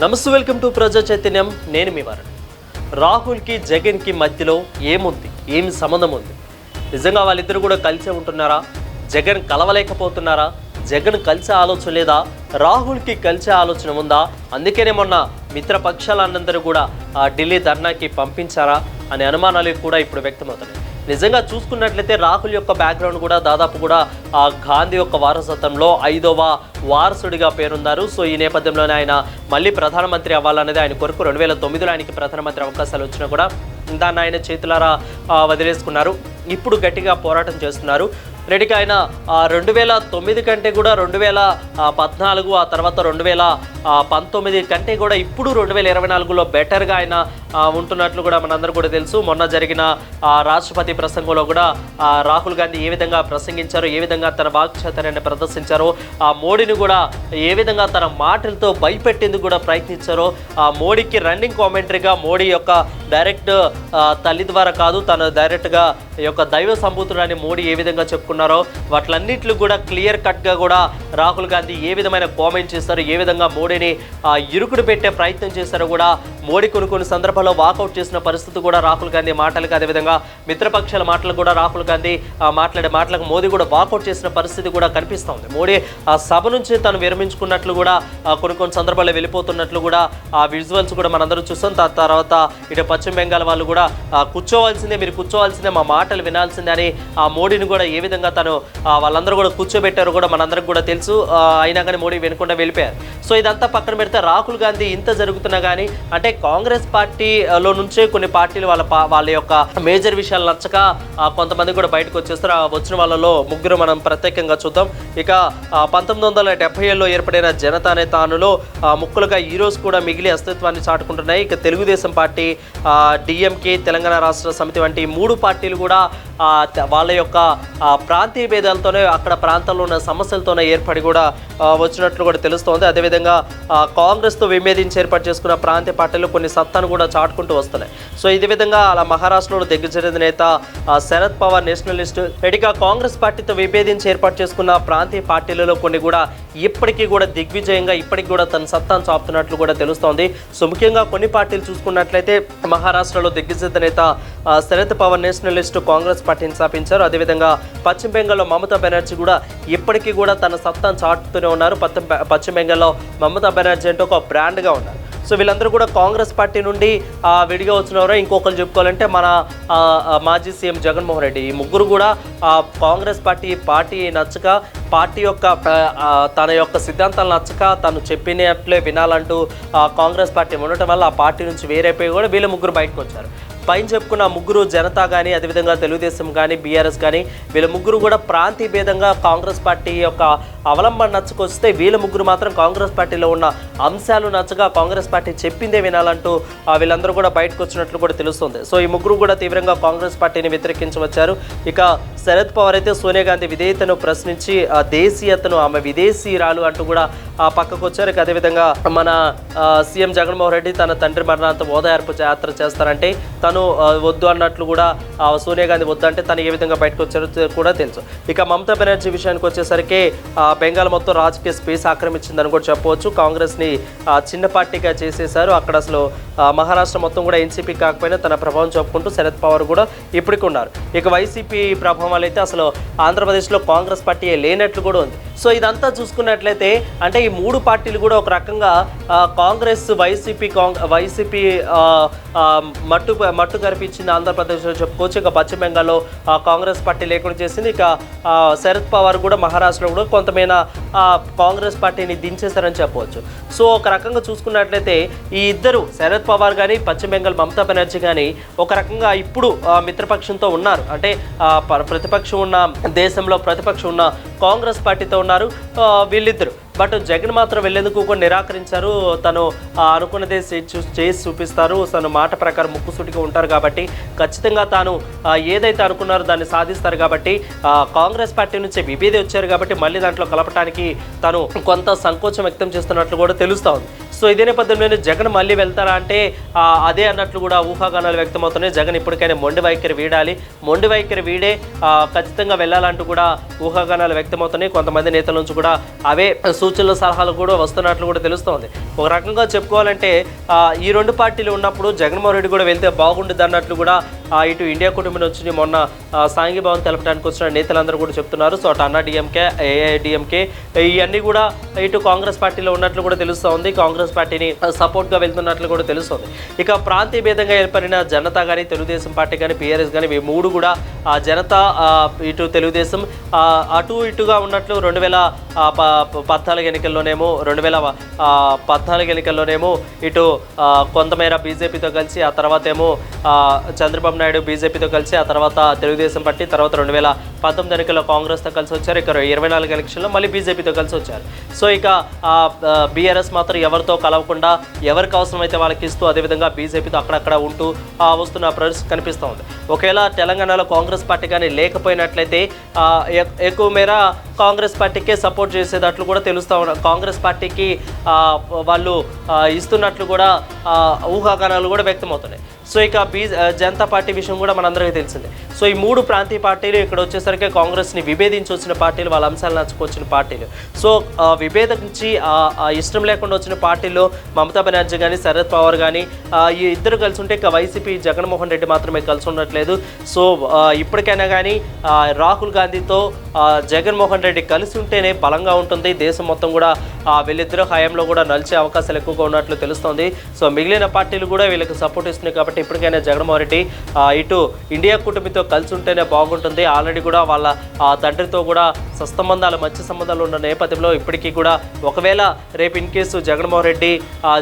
నమస్తే welcome to ప్రజా చైతన్యం. నేను మీ వారు రాహుల్కి జగన్కి మధ్యలో ఏముంది? ఏమి సంబంధం ఉంది? నిజంగా వాళ్ళిద్దరు కూడా కలిసే ఉంటున్నారా? జగన్ కలవలేకపోతున్నారా? జగన్ కలిసే ఆలోచన లేదా? రాహుల్కి కలిసే ఆలోచన ఉందా? అందుకనే మొన్న మిత్రపక్షాలన్నందరూ కూడా ఆ ఢిల్లీ ధర్నాకి పంపించారా అనే అనుమానాలు కూడా ఇప్పుడు వ్యక్తమవుతున్నాయి. నిజంగా చూసుకున్నట్లయితే రాహుల్ యొక్క బ్యాక్గ్రౌండ్ కూడా దాదాపు కూడా ఆ గాంధీ యొక్క వారసత్వంలో ఐదవ వారసుడిగా పేరున్నారు సో ఈ నేపథ్యంలోనే ఆయన మళ్ళీ ప్రధానమంత్రి అవ్వాలనేది ఆయన కొరకు. రెండు వేల తొమ్మిదిలో ఆయనకి ప్రధానమంత్రి అవకాశాలు వచ్చినా కూడా దాన్ని ఆయన చేతులారా వదిలేసుకున్నారు. ఇప్పుడు గట్టిగా పోరాటం చేస్తున్నారు. రెడీకి ఆయన రెండు వేల తొమ్మిది కంటే కూడా రెండు వేల పద్నాలుగు ఆ తర్వాత రెండు వేల పంతొమ్మిది కంటే కూడా ఇప్పుడు రెండు వేల ఇరవై నాలుగులో బెటర్గా ఆయన ఉంటున్నట్లు కూడా మనందరూ కూడా తెలుసు. మొన్న జరిగిన ఆ, రాష్ట్రపతి ప్రసంగంలో కూడా రాహుల్ గాంధీ ఏ విధంగా ప్రసంగించారో ఏ విధంగా తన వాక్చాతుర్యాన్ని ప్రదర్శించారో ఆ మోడీని కూడా ఏ విధంగా తన మాటలతో భయపెట్టేందుకు కూడా ప్రయత్నించారో ఆ మోడీకి రన్నింగ్ కామెంటరీగా మోడీ యొక్క డైరెక్ట్ తల్లి ద్వారా కాదు తను డైరెక్ట్గా యొక్క దైవ సంబూతుడని మోడీ ఏ విధంగా చెప్పుకున్నారో వాటిలన్నింటిలో కూడా క్లియర్ కట్గా కూడా రాహుల్ గాంధీ ఏ విధమైన కామెంట్ చేస్తారో ఏ విధంగా మోడీని ఆ, ఇరుకుడు పెట్టే ప్రయత్నం చేశారో కూడా మోడీ కొన్ని కొన్ని సందర్భాల్లో వాకౌట్ చేసిన పరిస్థితి కూడా రాహుల్ గాంధీ మాటలకు అదేవిధంగా మిత్రపక్షాల మాటలు కూడా రాహుల్ గాంధీ మాట్లాడే మాటలకు మోదీ కూడా వాకౌట్ చేసిన పరిస్థితి కూడా కనిపిస్తూ ఉంది. మోడీ ఆ సభ నుంచి తను విరమించుకున్నట్లు కూడా కొన్ని కొన్ని సందర్భాల్లో వెళ్ళిపోతున్నట్లు కూడా ఆ విజువల్స్ కూడా మనందరం చూస్తాం. దాని తర్వాత ఇటు పశ్చిమ బెంగాల్ వాళ్ళు కూడా కూర్చోవాల్సిందే మీరు కూర్చోవాల్సిందే మా మాటలు వినాల్సిందే అని ఆ మోడీని కూడా ఏ విధంగా తను వాళ్ళందరూ కూడా కూర్చోబెట్టారు కూడా మనందరికి కూడా తెలుసు. అయినా కానీ మోడీ వెనుకుండా వెళ్ళిపోయారు. సో ఇదంతా పక్కన పెడితే రాహుల్ గాంధీ ఇంత జరుగుతున్నా కానీ అంటే కాంగ్రెస్ పార్టీలో నుంచే కొన్ని పార్టీలు వాళ్ళ వాళ్ళ యొక్క మేజర్ విషయాలు నచ్చక కొంతమంది కూడా బయటకు వచ్చేస్తారు. వచ్చిన వాళ్ళలో ముగ్గురు మనం ప్రత్యేకంగా చూద్దాం. ఇక పంతొమ్మిది వందల డెబ్బై ఏళ్ళలో ఏర్పడిన జనతా అనే తానులో ముక్కులుగా ముక్కలుగా ఈ రోజు కూడా మిగిలి అస్తిత్వాన్ని చాటుకుంటున్నాయి. ఇక తెలుగుదేశం పార్టీ డిఎంకే తెలంగాణ రాష్ట్ర సమితి వంటి మూడు పార్టీలు కూడా వాళ్ళ యొక్క ప్రాంతీయ భేదాలతోనే అక్కడ ప్రాంతాల్లో ఉన్న సమస్యలతోనే ఏర్పడి కూడా వచ్చినట్లు కూడా తెలుస్తోంది. అదేవిధంగా కాంగ్రెస్తో విభేదించి ఏర్పాటు చేసుకున్న ప్రాంతీయ పార్టీలు కొన్ని సత్తాను కూడా చాటుకుంటూ వస్తున్నాయి. సో ఇదే విధంగా అలా మహారాష్ట్రలో దిగ్గజరిన నేత శరద్ పవార్ నేషనలిస్ట్ రెడీగా కాంగ్రెస్ పార్టీతో విభేదించి ఏర్పాటు చేసుకున్న ప్రాంతీయ పార్టీలలో కొన్ని కూడా ఇప్పటికీ కూడా దిగ్విజయంగా ఇప్పటికి కూడా తన సత్తాను చాపుతున్నట్లు కూడా తెలుస్తోంది. సో ముఖ్యంగా కొన్ని పార్టీలు చూసుకున్నట్లయితే మహారాష్ట్రలో దిగ్గజ నేత Sharad Pawar Nationalist Congress Party స్థాపించారు అదేవిధంగా పశ్చిమ బెంగాల్లో మమతా బెనర్జీ కూడా ఇప్పటికీ కూడా తన సత్తాను చాటుతూనే ఉన్నారు. పశ్చిమ పశ్చిమ బెంగాల్లో మమతా బెనర్జీ అంటే ఒక బ్రాండ్గా ఉన్నారు. సో వీళ్ళందరూ కూడా కాంగ్రెస్ పార్టీ నుండి విడిగా వచ్చినవారు ఇంకొకరు చెప్పుకోవాలంటే మన మాజీ సీఎం జగన్మోహన్ రెడ్డి. ఈ ముగ్గురు కూడా కాంగ్రెస్ పార్టీ పార్టీ నచ్చక పార్టీ యొక్క తన యొక్క సిద్ధాంతాలు నచ్చక తను చెప్పినట్లే వినాలంటూ కాంగ్రెస్ పార్టీ ఉండటం వల్ల ఆ పార్టీ నుంచి వేరైపోయి కూడా వీళ్ళ ముగ్గురు బయటకు వచ్చారు. పైన చెప్పుకున్న ముగ్గురు జనతా కానీ అదేవిధంగా తెలుగుదేశం కానీ బీఆర్ఎస్ కానీ వీళ్ళ ముగ్గురు కూడా ప్రాంతీయ భేదంగా కాంగ్రెస్ పార్టీ యొక్క అవలంబన నచ్చుకొస్తే వీళ్ళ ముగ్గురు మాత్రం కాంగ్రెస్ పార్టీలో ఉన్న అంశాలు నచ్చగా కాంగ్రెస్ పార్టీ చెప్పిందే వినాలంటూ వీళ్ళందరూ కూడా బయటకు వచ్చినట్లు కూడా తెలుస్తుంది. సో ఈ ముగ్గురు కూడా తీవ్రంగా కాంగ్రెస్ పార్టీని వ్యతిరేకించవచ్చారు. ఇక శరద్ పవార్ అయితే సోనియా గాంధీ విధేయతను ప్రశ్నించి ఆ దేశీయతను ఆమె విదేశీయురాలు అంటూ కూడా ఆ పక్కకు వచ్చారు. అదేవిధంగా మన సీఎం జగన్మోహన్ రెడ్డి తన తండ్రి మరణాంతం ఓదార్పు యాత్ర చేస్తారంటే తను వద్దు అన్నట్లు కూడా ఆ, సోనియా గాంధీ వద్దు అంటే తను ఏ విధంగా బయటకు వచ్చారో కూడా తెలుసు. ఇక మమతా బెనర్జీ విషయానికి వచ్చేసరికి బెంగాల్ మొత్తం రాజకీయ స్పేస్ ఆక్రమించిందని కూడా చెప్పవచ్చు. కాంగ్రెస్ని చిన్న పార్టీగా చేసేశారు. అక్కడ అసలు మహారాష్ట్ర మొత్తం కూడా ఎన్సీపీ కాకపోయినా తన ప్రభావం చెప్పుకుంటూ శరద్ పవార్ కూడా ఇప్పటికి ఉన్నారు. ఇక వైసీపీ ప్రభావం అయితే అసలు ఆంధ్రప్రదేశ్లో కాంగ్రెస్ పార్టీ లేనట్లు కూడా ఉంది. సో ఇదంతా చూసుకున్నట్లయితే అంటే ఈ మూడు పార్టీలు కూడా ఒక రకంగా కాంగ్రెస్ వైసీపీ కాంగ్ వైసీపీ మట్టు మట్టు కనిపించింది ఆంధ్రప్రదేశ్లో చెప్పుకోవచ్చు. ఇక పశ్చిమ బెంగాల్లో కాంగ్రెస్ పార్టీ లేకుండా చేసింది. ఇక శరద్ పవార్ కూడా మహారాష్ట్రలో కూడా కొంతమైన కాంగ్రెస్ పార్టీని దించేశారని చెప్పవచ్చు. సో ఒక రకంగా చూసుకున్నట్లయితే ఈ ఇద్దరు శరద్ పవార్ కానీ పశ్చిమ బెంగాల్ మమతా బెనర్జీ కానీ ఒక రకంగా ఇప్పుడు మిత్రపక్షంతో ఉన్నారు. అంటే ప్రతిపక్షం ఉన్న దేశంలో ప్రతిపక్షం ఉన్న కాంగ్రెస్ పార్టీతో ఉన్నారు. వీళ్ళిద్దరు. బట్ జగన్ మాత్రం వెళ్ళేందుకు కూడా నిరాకరించారు. తను అనుకున్నదే చూ- చేసి చూపిస్తారు. తను మాట ప్రకారం ముక్కుసూటిగా ఉంటారు కాబట్టి ఖచ్చితంగా తాను ఏదైతే అనుకున్నారో దాన్ని సాధిస్తారు కాబట్టి కాంగ్రెస్ పార్టీ నుంచి విభేది వచ్చారు కాబట్టి మళ్ళీ దాంట్లో కలపడానికి తను కొంత సంకోచం వ్యక్తం చేస్తున్నట్లు కూడా తెలుస్తూ ఉంది సో ఇదే నేపథ్యంలోనే జగన్ మళ్ళీ వెళ్తారా అంటే అదే అన్నట్లు కూడా ఊహాగానాలు వ్యక్తమవుతున్నాయి. జగన్ ఇప్పటికైనా మొండి వైఖరి వీడాలి. మొండి వైఖరి వీడే ఖచ్చితంగా వెళ్ళాలంటూ కూడా ఊహాగానాలు వ్యక్తమవుతున్నాయి. కొంతమంది నేతల నుంచి కూడా అవే సూచనలు సలహాలు కూడా వస్తున్నట్లు కూడా తెలుస్తోంది. ఒక రకంగా చెప్పుకోవాలంటే ఈ రెండు పార్టీలు ఉన్నప్పుడు జగన్మోహన్ రెడ్డి కూడా వెళ్తే బాగుంటుంది అన్నట్లు కూడా ఇటు ఇండియా కుటుంబం నుంచి మొన్న ఆ, సాంఘీభావం తెలపడానికి వచ్చిన నేతలందరూ కూడా చెప్తున్నారు. సో అటు అన్నా డిఎంకే ఏఐడిఎంకే ఇవన్నీ కూడా ఇటు కాంగ్రెస్ పార్టీలో ఉన్నట్లు కూడా తెలుస్తోంది. కాంగ్రెస్ పార్టీని సపోర్ట్గా వెళ్తున్నట్లు కూడా తెలుస్తుంది. ఇక ప్రాంతీయ భేదంగా ఏర్పడిన జనతా కానీ తెలుగుదేశం పార్టీ కానీ పిఆర్ఎస్ కానీ ఈ మూడు కూడా ఆ జనతా ఇటు తెలుగుదేశం అటు ఇటుగా ఉన్నట్లు రెండు వేల ప- పద్నాలుగు ఎన్నికల్లోనేమో రెండు వేల పద్నాలుగు ఎన్నికల్లోనేమో ఇటు కొంతమేర బీజేపీతో కలిసి ఆ తర్వాత ఏమో చంద్రబాబు నాయుడు బీజేపీతో కలిసి ఆ తర్వాత తెలుగుదేశం పార్టీ తర్వాత రెండు వేల పంతొమ్మిది ఎన్నికల్లో కాంగ్రెస్తో కలిసి వచ్చారు. ఇక ఇరవై నాలుగు ఎలక్షన్లో మళ్ళీ బీజేపీతో కలిసి వచ్చారు. సో ఇక బీఆర్ఎస్ మాత్రం ఎవరితో కలవకుండా ఎవరికి అవసరమైతే వాళ్ళకి ఇస్తూ అదేవిధంగా బీజేపీతో అక్కడక్కడ ఉంటూ వస్తున్న పరిస్థితి కనిపిస్తూ ఉంది. ఒకవేళ తెలంగాణలో కాంగ్రెస్ పార్టీ కానీ లేకపోయినట్లయితే ఎక్కువ మేర కాంగ్రెస్ పార్టీకే సపోర్ట్ చేసేటట్లు కూడా తెలుస్తూ ఉన్నారు కాంగ్రెస్ పార్టీకి వాళ్ళు ఇస్తున్నట్లు కూడా ఊహాగానాలు కూడా వ్యక్తమవుతున్నాయి. సో ఇక బీ జనతా పార్టీ విషయం కూడా మనందరికీ తెలిసిందే. సో ఈ మూడు ప్రాంతీయ పార్టీలు ఇక్కడ వచ్చేసరికి కాంగ్రెస్ని విభేదించి వచ్చిన పార్టీలు వాళ్ళ అంశాలు నచ్చుకొచ్చిన పార్టీలు. సో విభేదించి ఇష్టం లేకుండా వచ్చిన పార్టీల్లో మమతా బెనర్జీ కానీ శరద్ పవార్ కానీ ఈ ఇద్దరు కలిసి ఉంటే ఇక వైసీపీ జగన్మోహన్ రెడ్డి మాత్రమే కలిసి ఉండట్లేదు సో ఇప్పటికైనా కానీ రాహుల్ గాంధీతో జగన్మోహన్ రెడ్డి కలిసి ఉంటేనే బలంగా ఉంటుంది. దేశం మొత్తం కూడా ఆ, వీళ్ళిద్దరు హయాంలో కూడా నలిచే అవకాశాలు ఎక్కువగా ఉన్నట్లు తెలుస్తోంది. సో మిగిలిన పార్టీలు కూడా వీళ్ళకి సపోర్ట్ ఇస్తున్నాయి కాబట్టి ఇప్పటికైనా జగన్మోహన్ రెడ్డి ఇటు ఇండియా కూటమితో కలిసి ఉంటేనే బాగుంటుంది. ఆల్రెడీ కూడా వాళ్ళ తండ్రితో కూడా సత్సంబంధాలు మంచి సంబంధాలు ఉన్న నేపథ్యంలో ఇప్పటికీ కూడా ఒకవేళ రేపు in case Jaganmohan Reddy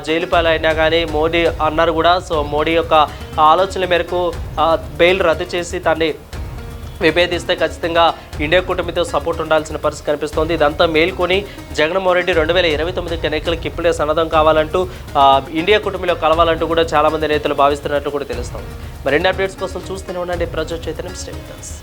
jail పాలైనా కానీ మోడీ అన్నారు కూడా సో మోడీ యొక్క ఆలోచనల మేరకు బెయిల్ రద్దు చేసి దాన్ని విభేదిస్తే ఖచ్చితంగా ఇండియా కూటమితో సపోర్ట్ ఉండాల్సిన పరిస్థితి కనిపిస్తోంది. ఇదంతా మేల్కొని జగన్మోహన్ రెడ్డి రెండు వేల ఇరవై తొమ్మిది ఎన్నికలకి ఇప్పుడే సన్నద్ధం కావాలంటూ ఇండియా కూటమిలో కలవాలంటూ కూడా చాలామంది నేతలు భావిస్తున్నట్లు కూడా తెలుస్తోంది. మరిన్ని అప్డేట్స్ కోసం చూస్తూనే ఉండండి. ప్రజా చైతన్యం స్టేటస్